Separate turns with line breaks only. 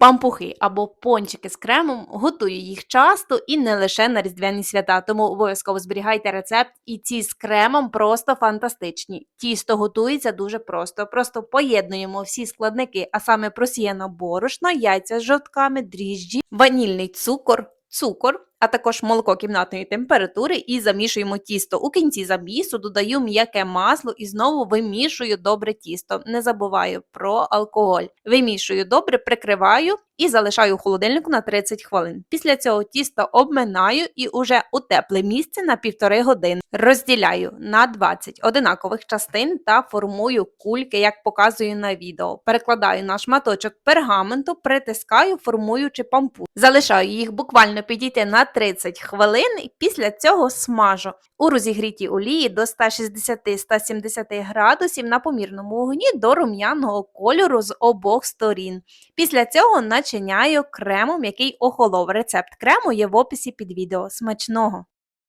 Пампухи або пончики з кремом готую їх часто і не лише на різдвяні свята, тому обов'язково зберігайте рецепт. І ці з кремом просто фантастичні. Тісто готується дуже просто. Просто поєднуємо всі складники, а саме просіяно борошно, яйця з жовтками, дріжджі, ванільний цукор, цукор. А також молоко кімнатної температури і замішуємо тісто. У кінці замісу додаю м'яке масло і знову вимішую добре тісто. Не забуваю про алкоголь. Вимішую добре, прикриваю і залишаю у холодильнику на 30 хвилин. Після цього тісто обминаю і уже у тепле місце на півтори години. Розділяю на 20 одинакових частин та формую кульки, як показую на відео. Перекладаю на шматочок пергаменту, притискаю, формуючи пампу. Залишаю їх буквально підійти на 30 хвилин і після цього смажу у розігрітій олії до 160-170 градусів на помірному вогні до рум'яного кольору з обох сторін. Після цього начиняю кремом, який охолов. Рецепт крему є в описі під відео. Смачного!